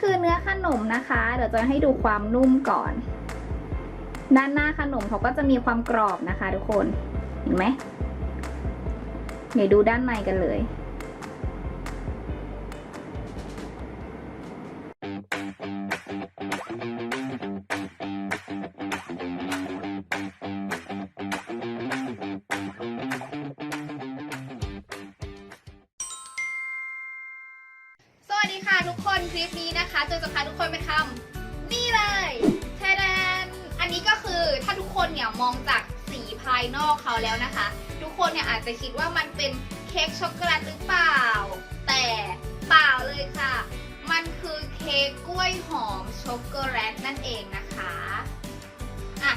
คือเนื้อขนมนะคะ เดี๋ยวจะให้ดูความนุ่มก่อน ด้านหน้าขนมเขาก็จะมีความกรอบนะคะ ทุกคน เห็นไหม เดี๋ยวดูด้านในกันเลย นะคะเจอจะพาทุกคนไปทำนี่เลยแทแดนอันนี้ก็คือถ้าทุกคนเนี่ยมองจากสีภายนอกเขาแล้วนะคะ ทุกคนเนี่ยอาจจะคิดว่ามันเป็นเค้กช็อกโกแลตหรือเปล่า แต่เปล่าเลยค่ะ มันคือเค้กกล้วยหอมช็อกโกแลตนั่นเองนะคะอะ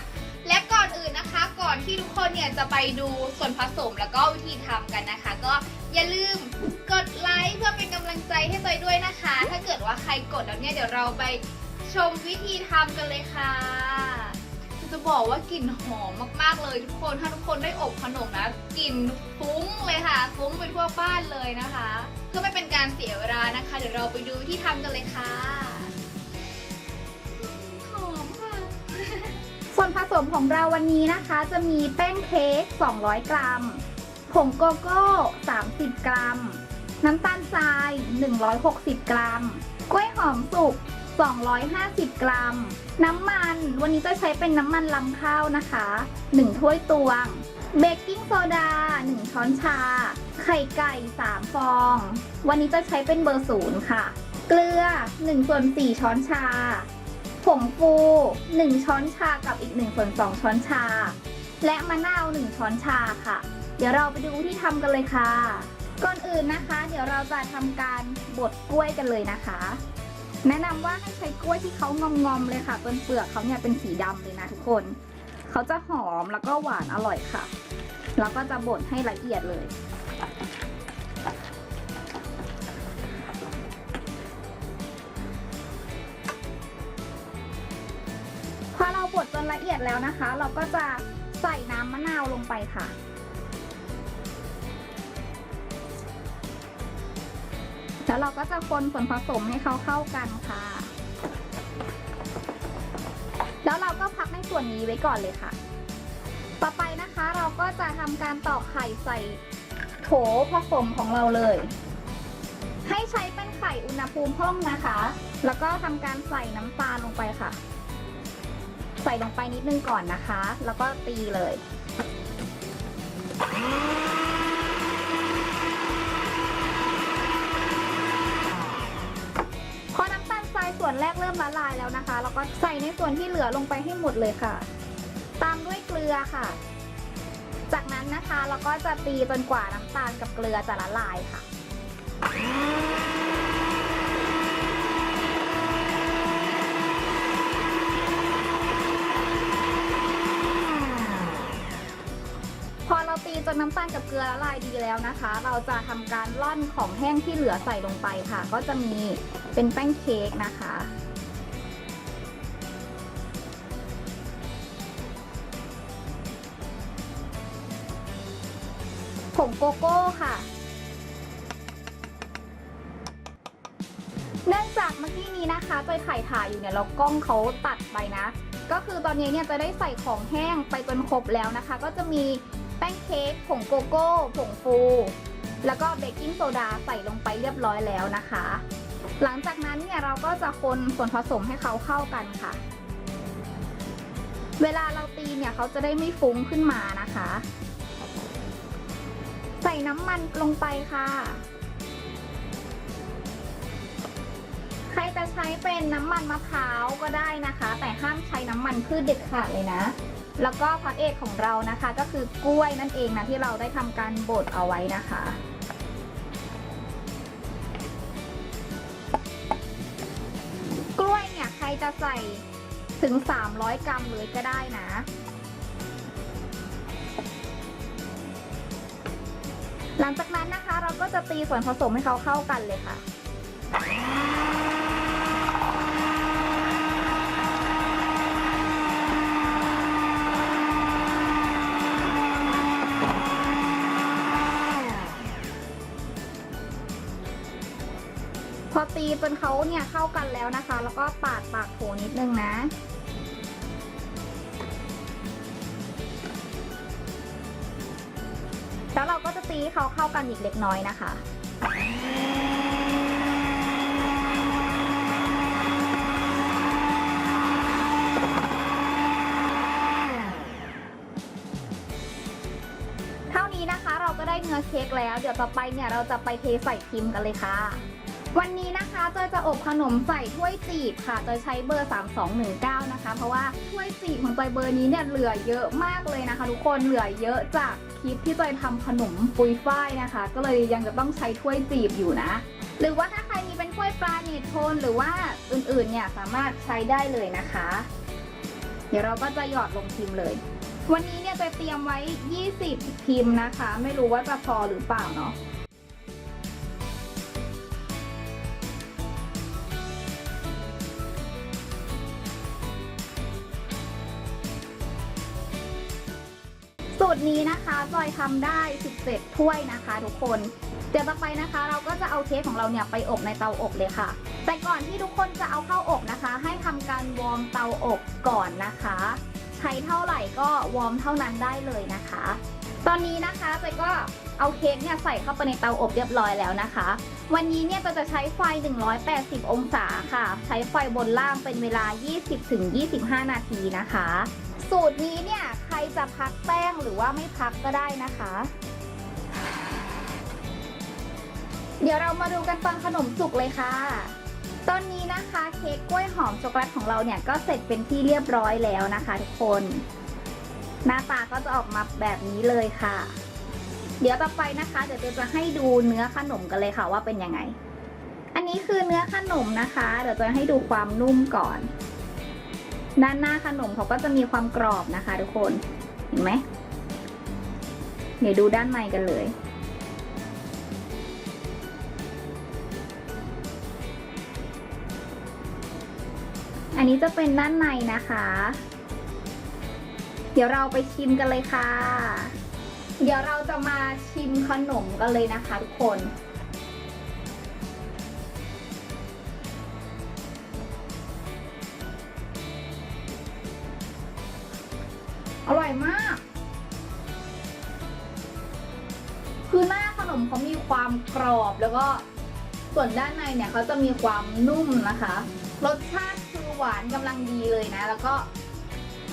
และก่อนอื่นนะคะ ก่อนที่ทุกคนเนี่ยจะไปดูส่วนผสมแล้วก็วิธีทำกันนะคะ ก็ อย่าลืมกดไลค์เพื่อเป็นกำลังใจให้เตยด้วยนะคะ ถ้าเกิดว่าใครกดแล้วเนี่ยเดี๋ยวเราไปชมวิธีทำกันเลยค่ะ จะบอกว่ากลิ่นหอมมากๆเลยทุกคนถ้าทุกคนได้อบขนมนะกลิ่นฟุ้งเลยค่ะ ฟุ้งไปทั่วบ้านเลยนะคะ เพื่อไม่เป็นการเสียเวลานะคะ เดี๋ยวเราไปดูวิธีทำกันเลยค่ะหอมค่ะ ส่วนผสมของเราวันนี้นะคะ จะมีแป้งเค้ก200 กรัม งโกโก้ 30 กรัม น้ำตาลทราย 160 กรัม กล้วยหอมสุก 250 กรัม น้ำมัน วันนี้จะใช้เป็นน้ำมันลำข้าวนะคะ 1 ถ้วยตวง เบกกิ้งโซดา 1 ช้อนชา ไข่ไก่ 3 ฟอง วันนี้จะใช้เป็นเบอร์ศูนย์ค่ะ เกลือ 1 ส่วน 4 ช้อนชา ผงฟู 1 ช้อนชากับอีก 1 ส่วน 2 ช้อนชา และมะนาว 1 ช้อนชาค่ะ เดี๋ยวเราไปดูที่ทำกันเลยค่ะ ก่อนอื่นนะคะ เดี๋ยวเราจะทำการบดกล้วยกันเลยนะคะ แนะนำว่าให้ใช้กล้วยที่เขางอมๆเลยค่ะจนเปลือกเขาเนี่ยเป็นสีดำเลยนะทุกคนเขาจะหอมแล้วก็หวานอร่อยค่ะ แล้วก็จะบดให้ละเอียดเลยพอเราบดจนละเอียดแล้วนะคะ เราก็จะใส่น้ำมะนาวลงไปค่ะ แล้วเราก็จะคนส่วนผสมให้เขาเข้ากันค่ะ แล้วเราก็พักในส่วนนี้ไว้ก่อนเลยค่ะ ต่อไปนะคะเราก็จะทำการตอกไข่ใส่โถผสมของเราเลย ให้ใช้เป็นไข่อุณหภูมิห้องนะคะ แล้วก็ทำการใส่น้ำตาลลงไปค่ะ ใส่ลงไปนิดนึงก่อนนะคะ แล้วก็ตีเลย ส่วนแรกเริ่มละลายแล้วนะคะเราก็ใส่ในส่วนที่เหลือลงไปให้หมดเลยค่ะ ตามด้วยเกลือค่ะ จากนั้นนะคะเราก็จะตีจนกว่าน้ำตาลกับเกลือจะละลายค่ะ เราตีจนน้ำตาลกับเกลือละลายดีแล้วนะคะ เราจะทำการร่อนของแห้งที่เหลือใส่ลงไปค่ะ ก็จะมีเป็นแป้งเค้กนะคะ ผงโกโก้ค่ะเนื่องจากเมื่อกี้นี้นะคะจอยไข่ถ่ายอยู่เนี่ยเรากล้องเขาตัดไปนะ ก็คือตอนนี้เนี่ยจะได้ใส่ของแห้งไปจนครบแล้วนะคะ ก็จะมี แป้งเค้กผงโกโก้ ผงฟู แล้วก็เบกกิ้งโซดาใส่ลงไปเรียบร้อยแล้วนะคะ หลังจากนั้นเนี่ยเราก็จะคนส่วนผสมให้เขาเข้ากันค่ะ เวลาเราตีเนี่ยเขาจะได้ไม่ฟุ้งขึ้นมานะคะ ใส่น้ำมันลงไปค่ะใครจะใช้เป็นน้ำมันมะพร้าวก็ได้นะคะ แต่ห้ามใช้น้ำมันพืชเด็ดขาดเลยนะ แล้วก็พระเอกของเรานะคะ ก็คือกล้วยนั่นเองนะที่เราได้ทำการบดเอาไว้นะคะ กล้วยเนี่ยใครจะใส่ถึง 300 กรัมเลยก็ได้นะ หลังจากนั้นนะคะเราก็จะตีส่วนผสมให้เขาเข้ากันเลยค่ะ ออตีจนเขาเนี่ยเข้ากันแล้วนะคะ แล้วก็ปาดปากโถนิดนึงนะแล้วเราก็จะตีเขาเข้ากันอีกเล็กน้อยนะคะเท่านี้นะคะเราก็ได้เนื้อเค้กแล้ว เดี๋ยวต่อไปเนี่ยเราจะไปเทใส่พิมพ์กันเลยค่ะ วันนี้นะคะจอยจะอบขนมใส่ถ้วยจีบค่ะจอยใช้เบอร์ 3219 นะคะ เพราะว่าถ้วยจีบของจอยเบอร์นี้เนี่ยเหลือเยอะมากเลยนะคะ ทุกคนเหลือเยอะจากคลิปที่จอยทำขนมปุยฝ้ายนะคะ ก็เลยยังจะต้องใช้ถ้วยจีบอยู่นะ หรือว่าถ้าใครมีเป็นถ้วยปลาเนตโทนหรือว่าอื่นๆเนี่ยสามารถใช้ได้เลยนะคะ เดี๋ยวเราก็จะหยอดลงพิมพ์เลย วันนี้เนี่ยจะเตรียมไว้ 20 พิมพ์นะคะ ไม่รู้ว่าจะพอหรือเปล่าเนาะ สูตรนี้นะคะจอยทำได้ 17 ถ้วยนะคะทุกคน เดี๋ยวต่อไปนะคะ เราก็จะเอาเค้กของเราเนี่ยไปอบในเตาอบเลยค่ะ แต่ก่อนที่ทุกคนจะเอาเข้าอบนะคะ ให้ทำการวอร์มเตาอบก่อนนะคะ ใช้เท่าไหร่ก็วอร์มเท่านั้นได้เลยนะคะ ตอนนี้นะคะเจยก็เอาเค้กเนี่ยใส่เข้าไปในเตาอบเรียบร้อยแล้วนะคะ วันนี้เนี่ยจะจะใช้ไฟ 180 องศาค่ะ ใช้ไฟบนล่างเป็นเวลา 20-25 นาทีนะคะ สูตรนี้เนี่ยใครจะพักแป้งหรือว่าไม่พักก็ได้นะคะ เดี๋ยวเรามาดูกันตอนขนมสุกเลยค่ะ ตอนนี้นะคะเค้กกล้วยหอมช็อกโกแลตของเราเนี่ยก็เสร็จเป็นที่เรียบร้อยแล้วนะคะทุกคน หน้าตาก็จะออกมาแบบนี้เลยค่ะ เดี๋ยวต่อไปนะคะเดี๋ยวเดี๋ยวจะให้ดูเนื้อขนมกันเลยค่ะว่าเป็นยังไง อันนี้คือเนื้อขนมนะคะ เดี๋ยวจะให้ดูความนุ่มก่อน ด้านหน้าขนมเขาก็จะมีความกรอบนะคะทุกคน เห็นไหม เดี๋ยวดูด้านในกันเลย อันนี้จะเป็นด้านในนะคะ เดี๋ยวเราไปชิมกันเลยค่ะ เดี๋ยวเราจะมาชิมขนมกันเลยนะคะทุกคน อร่อยมาก คือหน้าขนมเขามีความกรอบแล้วก็ส่วนด้านในเนี่ยเขาจะมีความนุ่มนะคะ รสชาติคือหวานกำลังดีเลยนะ แล้วก็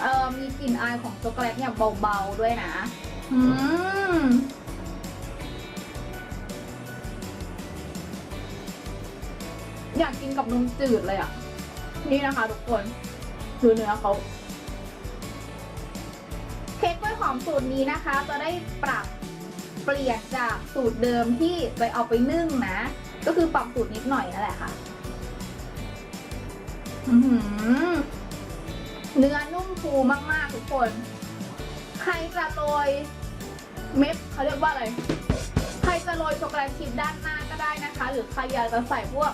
เออมีกลิ่นอายของช็อกโกแลตเนี่ยเบาๆด้วยนะ อืมอยากกินกับนมจืดเลยอะ นี่นะคะทุกคนดูเนื้อเขา อมสูตรนี้นะคะ จะได้ปรับเปลี่ยนจากสูตรเดิมที่ไปเอาไปนึ่งนะ ก็คือปรับสูตรนิดหน่อยนั่นแหละค่ะหือเนื้อนุ่มฟูมากๆทุกคน ใครจะโรยเม็ดเขาเรียกว่าอะไร ใครจะโรยช็อกโกแลตชิพด้านหน้าก็ได้นะคะ หรือใครอยากจะใส่พวก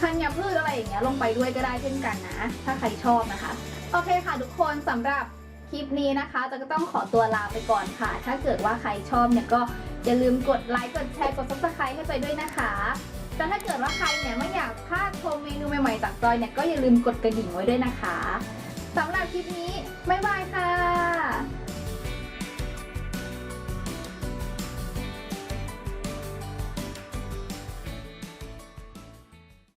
ธัญพืชอะไรอย่างเงี้ยลงไปด้วยก็ได้เช่นกันนะ ถ้าใครชอบนะคะ โอเคค่ะทุกคนสำหรับ คลิปนี้นะคะจะก็ต้องขอตัวลาไปก่อนค่ะ ถ้าเกิดว่าใครชอบเนี่ยก็อย่าลืมกดไลค์ กดแชร์ กด subscribe ให้ไปด้วยนะคะ แต่ถ้าเกิดว่าใครเนี่ยไม่อยากพลาดชมเมนูใหม่ๆจากจอยเนี่ยก็อย่าลืมกดกระดิ่งไว้ด้วยนะคะสำหรับคลิปนี้ บ๊ายบายค่ะ